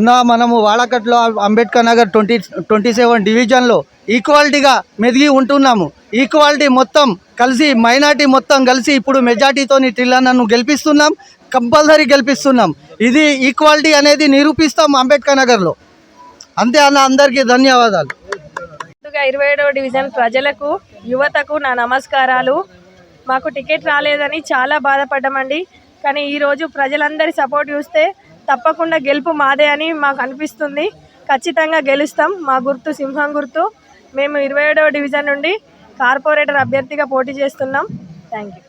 ఉన్న మనము వాడకట్లో Ambedkar Nagar twenty twenty seven డివిజన్లో ఈక్వాలిటీగా మెదిగి ఉంటున్నాము. ఈక్వాలిటీ మొత్తం కలిసి మైనార్టీ మొత్తం కలిసి ఇప్పుడు మెజార్టీతోని టిల్లన్నను గెలిపిస్తున్నాం కంపల్సరీ గెలిపిస్తున్నాం. ఇది ఈక్వాలిటీ అనేది నిరూపిస్తాం అంబేద్కర్ నగర్లో. అంతే అన్న అందరికీ ధన్యవాదాలు. ముందుగా ఇరవై ఏడవ డివిజన్ ప్రజలకు యువతకు నా నమస్కారాలు. మాకు టికెట్ రాలేదని చాలా బాధపడ్డామండి. కానీ ఈరోజు ప్రజలందరి సపోర్ట్ చూస్తే తప్పకుండా గెలుపు మాదే అని మాకు అనిపిస్తుంది. ఖచ్చితంగా గెలుస్తాం. మా గుర్తు సింహం గుర్తు. మేము ఇరవై ఏడవ డివిజన్ నుండి కార్పొరేటర్ అభ్యర్థిగా పోటీ చేస్తున్నాం. థ్యాంక్ యూ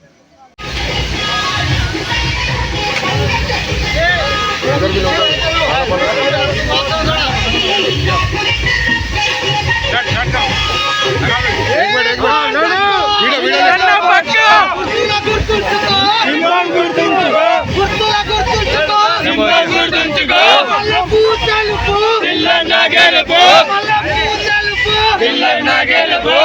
మళ్ళకు తెలుపు మళ్ళకు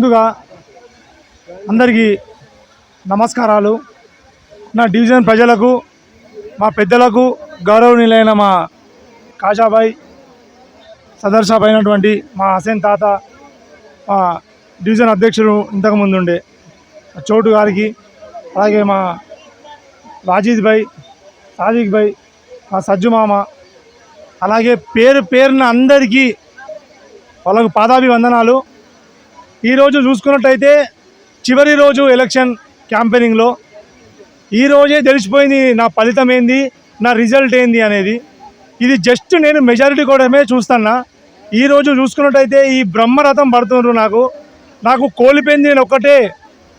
ముందుగా అందరికీ నమస్కారాలు. నా డివిజన్ ప్రజలకు మా పెద్దలకు గౌరవనీయులైన మా కాజాబాయ్ సదర్షాబ్ అయినటువంటి మా హసేన్ తాత మా డివిజన్ అధ్యక్షుడు ఇంతకుముందు ఉండే చోటు గారికి అలాగే మా రాజీద్ భాయ్ సాదిక్ భాయ్ మా సజ్జు మామ అలాగే పేరు పేరున అందరికీ వాళ్ళకు పాదాభివందనాలు. ఈరోజు చూసుకున్నట్టయితే చివరి రోజు ఎలక్షన్ క్యాంపెయినింగ్లో ఈ రోజే తెలిసిపోయింది నా ఫలితం ఏంది నా రిజల్ట్ ఏంది అనేది. ఇది జస్ట్ నేను మెజారిటీ కూడమే చూస్తున్నా. ఈరోజు చూసుకున్నట్టయితే ఈ బ్రహ్మరథం పడుతున్నారు నాకు. నాకు కోల్పోయింది నేను ఒక్కటే.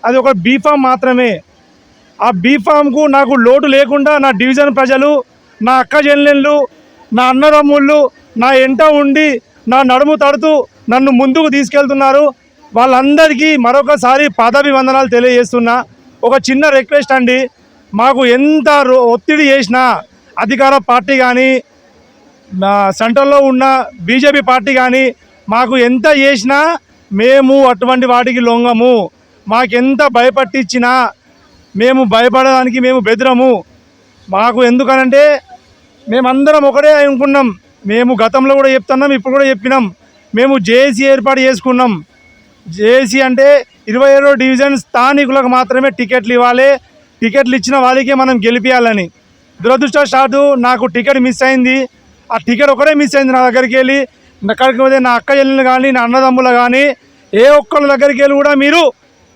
అది ఒక బీఫామ్ మాత్రమే. ఆ బీఫామ్కు నాకు లోటు లేకుండా నా డివిజన్ ప్రజలు నా అక్క చెల్లెళ్ళు నా అన్నదమ్ముళ్ళు నా ఎంట ఉండి నా నడుము తడుతూ నన్ను ముందుకు తీసుకెళ్తున్నారు. వాళ్ళందరికీ మరొకసారి పాదాభివందనాలు తెలియజేస్తున్నా. ఒక చిన్న రిక్వెస్ట్ అండి. మాకు ఎంత రో- ఒత్తిడి చేసినా అధికార పార్టీ కానీ సెంట్రల్లో ఉన్న బీజేపీ పార్టీ కానీ మాకు ఎంత చేసినా మేము అటువంటి వాటికి లొంగము. మాకెంత భయపట్టించినా మేము భయపడడానికి మేము బెదిరము. మాకు ఎందుకనంటే మేమందరం ఒకటే అనుకున్నాం. మేము గతంలో కూడా చెప్తున్నాం ఇప్పుడు కూడా చెప్పినాం. మేము జేసీ ఏర్పాటు చేసుకున్నాం. జేసీ అంటే ఇరవై ఏడో డివిజన్ స్థానికులకు మాత్రమే టికెట్లు ఇవ్వాలి. టికెట్లు ఇచ్చిన వాళ్ళకే మనం గెలిపించాలని దురదృష్టవశాత్తు నాకు టికెట్ మిస్ అయింది. ఆ టికెట్ ఒకటే మిస్ అయింది నా దగ్గరికి వెళ్ళి. అక్కడికి పోతే నా అక్క చెల్లెలు కానీ నా అన్నదమ్ములు కానీ ఏ ఒక్కళ్ళ దగ్గరికి వెళ్ళి కూడా మీరు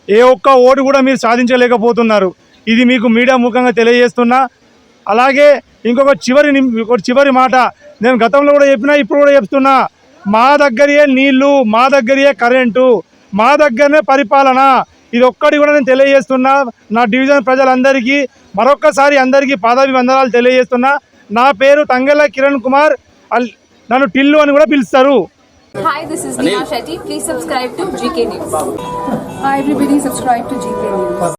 ఏ ఒక్క ఓటు కూడా మీరు సాధించలేకపోతున్నారు. ఇది మీకు మీడియా ముఖంగా తెలియజేస్తున్నా. అలాగే ఇంకొక చివరి ఒక చివరి మాట నేను గతంలో కూడా చెప్పినా ఇప్పుడు కూడా చెప్తున్నా. మా దగ్గరే నీళ్ళు మా దగ్గరే కరెంటు. మా దగ్గరనే పరిపాలన ఇది ఒక్కటి కూడా నేను తెలియజేస్తున్నా నా డివిజన్ ప్రజలందరికీ మరొక్కసారి అందరికీ పదవి వందనాలు తెలియజేస్తున్నా నా పేరు తంగెల్ల కిరణ్ కుమార్ అల్- నన్ను టిల్లు అని కూడా పిలుస్తారు Hi, this is Neha Shetty. Please subscribe to GK News. Hi everybody, subscribe to GK News.